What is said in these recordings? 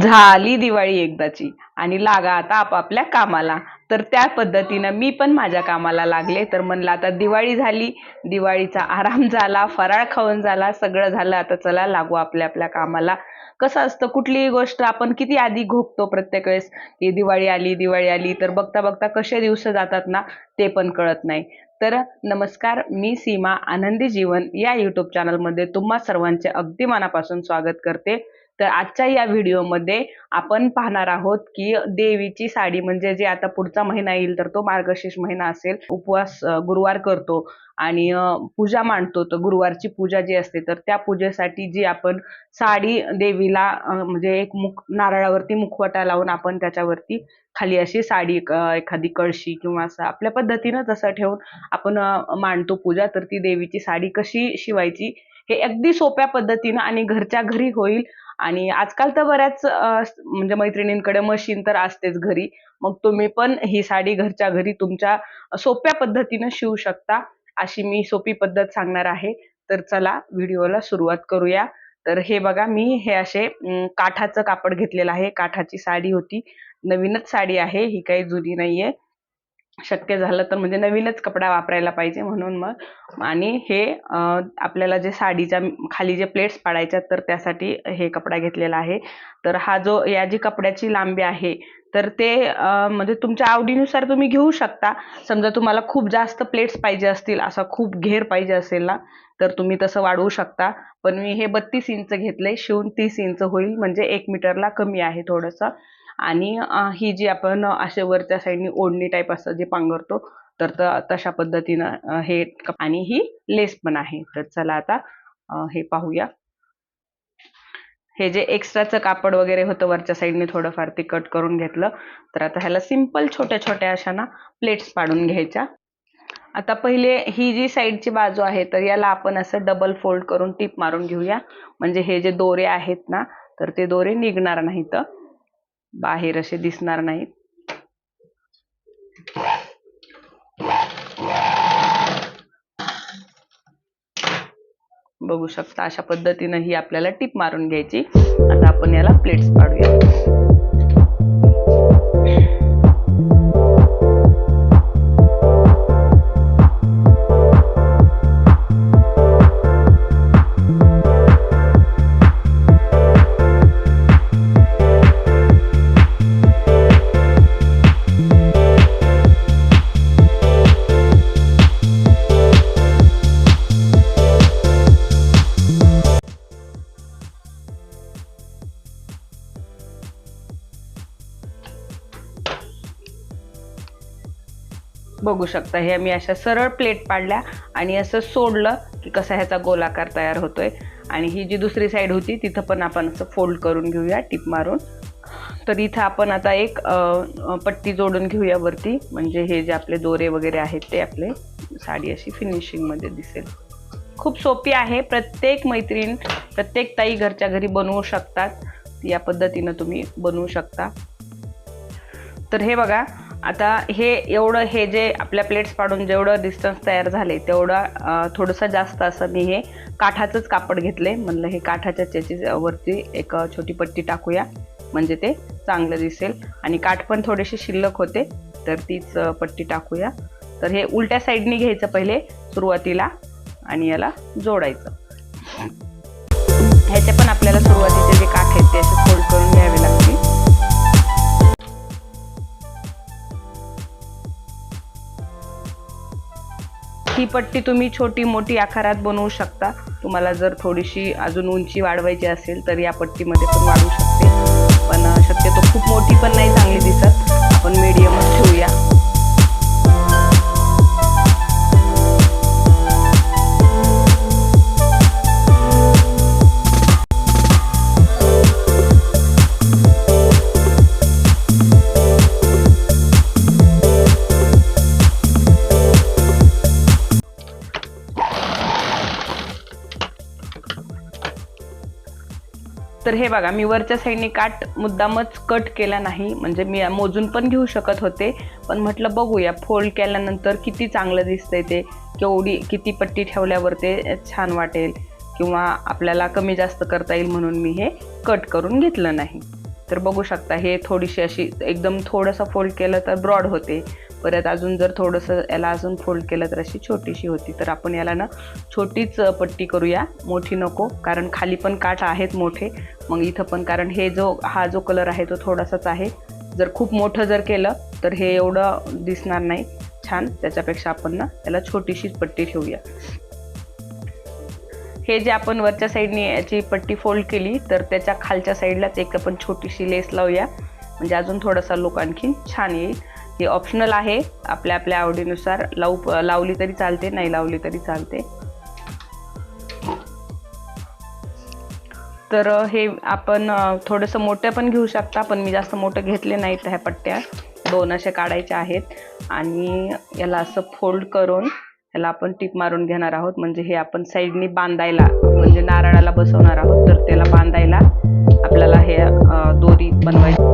झाली दिवाळी एकदाची आणि लागा आता आपापल्या कामाला. तर त्या पद्धतीनं मी पण माझ्या कामाला लागले. तर म्हणलं आता दिवाळी झाली. दिवाळीचा आराम झाला फराळ खाऊन झाला सगळं झालं. आता चला लागू आपल्या आपल्या कामाला. कसं असतं कुठलीही गोष्ट आपण किती आधी घोपतो प्रत्येक वेळेस. की दिवाळी आली दिवाळी आली. तर बघता बघता कसे दिवस जातात ना ते पण कळत नाही. तर नमस्कार मी सीमा आनंदी जीवन या यूट्यूब चॅनलमध्ये तुम्हा सर्वांचे अगदी मनापासून स्वागत करते. तर आजच्या या व्हिडिओमध्ये आपण पाहणार आहोत की देवीची साडी म्हणजे जे आता पुढचा महिना येईल तर तो मार्गशीर्ष महिना असेल. उपवास गुरुवार करतो आणि पूजा मांडतो. तर गुरुवारची पूजा जी असते तर त्या पूजेसाठी जी आपण साडी देवीला म्हणजे एक मुख नारळावरती मुखवटा लावून आपण त्याच्यावरती खाली अशी साडी एखादी कळशी किंवा असं आपल्या पद्धतीनं तसं ठेवून आपण मांडतो पूजा. तर ती देवीची साडी कशी शिवायची हे अगदी सोप्या पद्धतीनं आणि घरच्या घरी होईल आणि आजकाल तर बऱ्याच म्हणजे मैत्रिणींकडे मशीन तर असतेच घरी. मग तुम्ही पण ही साडी घरच्या घरी तुमच्या सोप्या पद्धतीनं शिवू शकता अशी मी सोपी पद्धत सांगणार आहे. तर चला व्हिडिओला सुरुवात करूया. तर हे बघा मी हे असे काठाचं कापड घेतलेलं आहे. काठाची साडी होती. नवीनच साडी आहे. ही काही जुनी नाहीये. शक्य झालं तर म्हणजे नवीनच कपडा वापरायला पाहिजे म्हणून मग. आणि हे आपल्याला जे साडीच्या खाली जे प्लेट्स पाडायच्या तर त्यासाठी हे कपडा घेतलेला आहे. तर हा जो या जी कपड्याची लांबी आहे तर ते म्हणजे तुमच्या आवडीनुसार तुम्ही घेऊ शकता. समजा तुम्हाला खूप जास्त प्लेट्स पाहिजे असतील असा खूप घेर पाहिजे असेल ना तर तुम्ही तसं वाढवू शकता. पण मी हे बत्तीस इंच घेतले शिवून तीस इंच होईल म्हणजे एक मीटरला कमी आहे थोडंसं. आणि ही जी आपण असे वरच्या साईडनी ओढणी टाईप असतं जे पांघरतो तर तशा पद्धतीनं हे आणि ही लेस पण आहे. तर चला आता हे पाहूया. हे जे एक्स्ट्राचं कापड वगैरे होतं वरच्या साईडने थोडंफार ते कट करून घेतलं तर आता ह्याला सिंपल छोट्या छोट्या अशा ना प्लेट्स पाडून घ्यायच्या. आता पहिले ही जी साईडची बाजू आहे तर याला आपण असं डबल फोल्ड करून टीप मारून घेऊया. म्हणजे हे जे दोरे आहेत ना तर ते दोरे निघणार नाहीत. बाहेर असे दिसणार नाहीत. बघू शकता अशा पद्धतीनं ही आपल्याला टीप मारून घ्यायची. आता आपण याला प्लेट्स पाडूया. बघू शकता. हे मी अशा सरळ प्लेट पाडल्या आणि असं सोडलं की कसा ह्याचा गोलाकार तयार होतोय. आणि ही जी दुसरी साईड होती तिथं पण आपण असं फोल्ड करून घेऊया टिप मारून. तर इथं आपण आता एक पट्टी जोडून घेऊया वरती. म्हणजे हे जे आपले दोरे वगैरे आहेत ते आपले साडी अशी फिनिशिंगमध्ये दिसेल. खूप सोपी आहे. प्रत्येक मैत्रीण प्रत्येक ताई घरच्या घरी बनवू शकतात. या पद्धतीनं तुम्ही बनवू शकता. तर हे बघा आता हे एवढं हे जे आपल्या प्लेट्स पाडून जेवढं डिस्टन्स तयार झाले तेवढं थोडंसं जास्त असं मी हे काठाचंच कापड घेतले म्हणलं हे काठाच्या त्याची वरती एक छोटी पट्टी टाकूया. म्हणजे ते चांगलं दिसेल. आणि काठ पण थोडेसे शिल्लक होते तर तीच पट्टी टाकूया. तर हे उलट्या साईडने घ्यायचं पहिले सुरुवातीला आणि याला जोडायचं. ह्याचे पण आपल्याला सुरुवातीचे जे काठ आहेत ते असे फोल्ड करून घ्यावे लागतील. ही पट्टी तुम्ही छोटी मोठी आकारात बनवू शकता. तुम्हाला जर थोडीशी अजून उंची वाढवायची असेल तर या पट्टीमध्ये पण वाढवू शकते. पण शक्यतो खूप मोठी पण नाही चांगली दिसत. तर हे बघा मी वरच्या साईडने काट मुद्दामच कट केला नाही. म्हणजे मी मोजून पण घेऊ शकत होते. पण म्हटलं बघूया फोल्ड केल्यानंतर किती चांगलं दिसतंय ते. केवढी किती पट्टी ठेवल्यावर ते छान वाटेल. किंवा आपल्याला कमी जास्त करता येईल म्हणून मी हे कट करून घेतलं नाही. तर बघू शकता हे थोडीशी अशी एकदम थोडंसं फोल्ड केलं तर ब्रॉड होते. परत अजून जर थोडंसं याला अजून फोल्ड केलं तर अशी छोटीशी होती. तर आपण याला ना छोटीच पट्टी करूया. मोठी नको कारण खाली पण काठ आहेत मोठे. मग इथं पण कारण हे जो हा जो कलर आहे तो थोडासाच आहे. जर खूप मोठं जर केलं तर हे एवढं दिसणार नाही. छान. त्याच्यापेक्षा आपण ना त्याला छोटीशीच पट्टी ठेवूया. हे जे आपण वरच्या साईडने याची पट्टी फोल्ड केली तर त्याच्या खालच्या साईडलाच एक आपण छोटीशी लेस लावूया. म्हणजे अजून थोडासा लुक आणखीन छान येईल. हे ऑप्शनल आहे. आपल्या आपल्या आवडीनुसार लावू लावली तरी चालते नाही लावली तरी चालते. तर हे आपण थोडंसं मोठं पण घेऊ शकता पण मी जास्त मोठं घेतले नाहीत ह्या पट्ट्या. दोन अशा काढायच्या आहेत. आणि याला असं फोल्ड करून याला आपण टीप मारून घेणार आहोत. म्हणजे हे आपण साईडनी बांधायला म्हणजे नारळाला बसवणार आहोत. तर त्याला बांधायला आपल्याला हे दोरी बनवायची.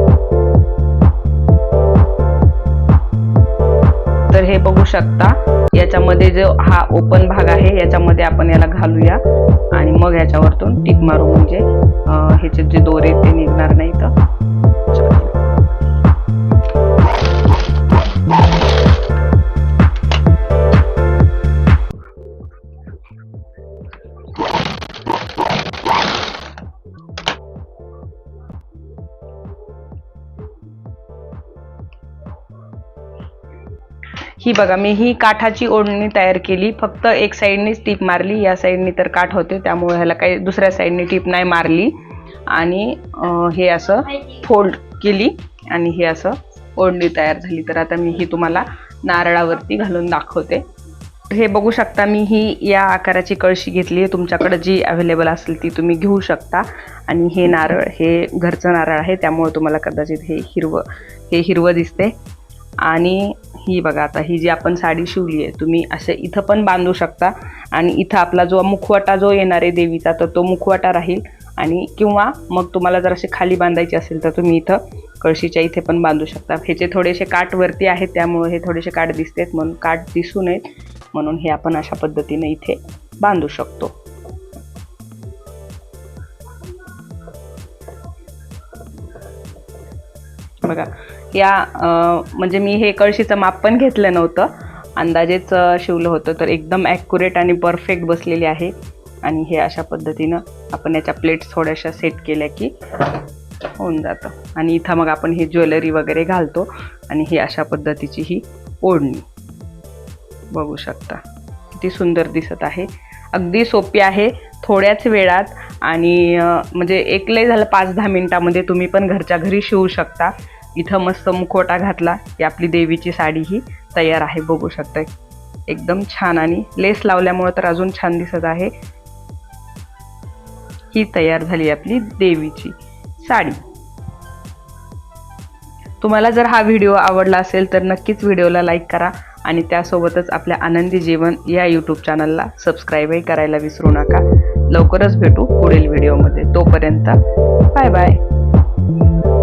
शकता. याच्यामध्ये जो हा ओपन भाग आहे याच्यामध्ये आपण याला घालूया. आणि मग याच्यावरतून टीप मारू म्हणजे ह्याचे जे दोरे ते निघणार नाही तर ही बघा मी ही काठाची ओढणी तयार केली. फक्त एक साईडनीच टीप मारली या साईडनी तर काठ होते त्यामुळे ह्याला काही दुसऱ्या साईडनी टीप नाही मारली. आणि हे असं फोल्ड केली आणि हे असं ओढणी तयार झाली. तर आता मी ही तुम्हाला नारळावरती घालून दाखवते. हे बघू शकता मी ही या आकाराची कळशी घेतली आहे. तुमच्याकडे जी अवेलेबल असेल ती तुम्ही घेऊ शकता. आणि हे नारळ हे घरचं नारळ आहे त्यामुळे तुम्हाला कदाचित हे हिरवं हे हिरवं दिसते. आणि ही बघा आता ही जी आपण साडी शिवली आहे तुम्ही असे इथं पण बांधू शकता. आणि इथं आपला जो मुखवटा जो येणार आहे देवीचा तर तो मुखवटा राहील. आणि किंवा मग तुम्हाला जर असे खाली बांधायचे असेल तर तुम्ही इथं कळशीच्या इथे पण बांधू शकता. ह्याचे थोडेसे काठ वरती आहेत त्यामुळे हे थोडेसे काठ दिसतेत. म्हणून काठ दिसू नयेत. म्हणून हे आपण अशा पद्धतीने इथे बांधू शकतो. बघा या म्हणजे मी हे कळशीचं माप पण घेतलं नव्हतं. अंदाजेच शिवलं होतं तर एकदम ॲक्युरेट आणि परफेक्ट बसलेली आहे. आणि हे अशा पद्धतीनं आपण याच्या प्लेट्स थोड्याशा सेट केल्या की होऊन जातं. आणि इथं मग आपण हे ज्वेलरी वगैरे घालतो आणि ही अशा पद्धतीची ही ओढणी. बघू शकता. किती सुंदर दिसत आहे. अगदी सोपी आहे थोड्याच वेळात. आणि म्हणजे एकलंही झालं पाच दहा मिनटामध्ये तुम्ही पण घरच्या घरी शिवू शकता. इथं मस्त मुखवटा घातला की आपली देवीची साडी ही तयार आहे बघू शकता एकदम छान आणि लेस लावल्यामुळं तर अजून छान दिसत आहे. ही तयार झाली आपली देवीची साडी. तुम्हाला जर हा व्हिडिओ आवडला असेल तर नक्कीच व्हिडिओला लाईक करा आणि त्यासोबतच आपल्या आनंदी जीवन या यूट्यूब चॅनलला सबस्क्राईबही करायला विसरू नका. लवकरच भेटू पुढील व्हिडिओमध्ये. तोपर्यंत बाय बाय.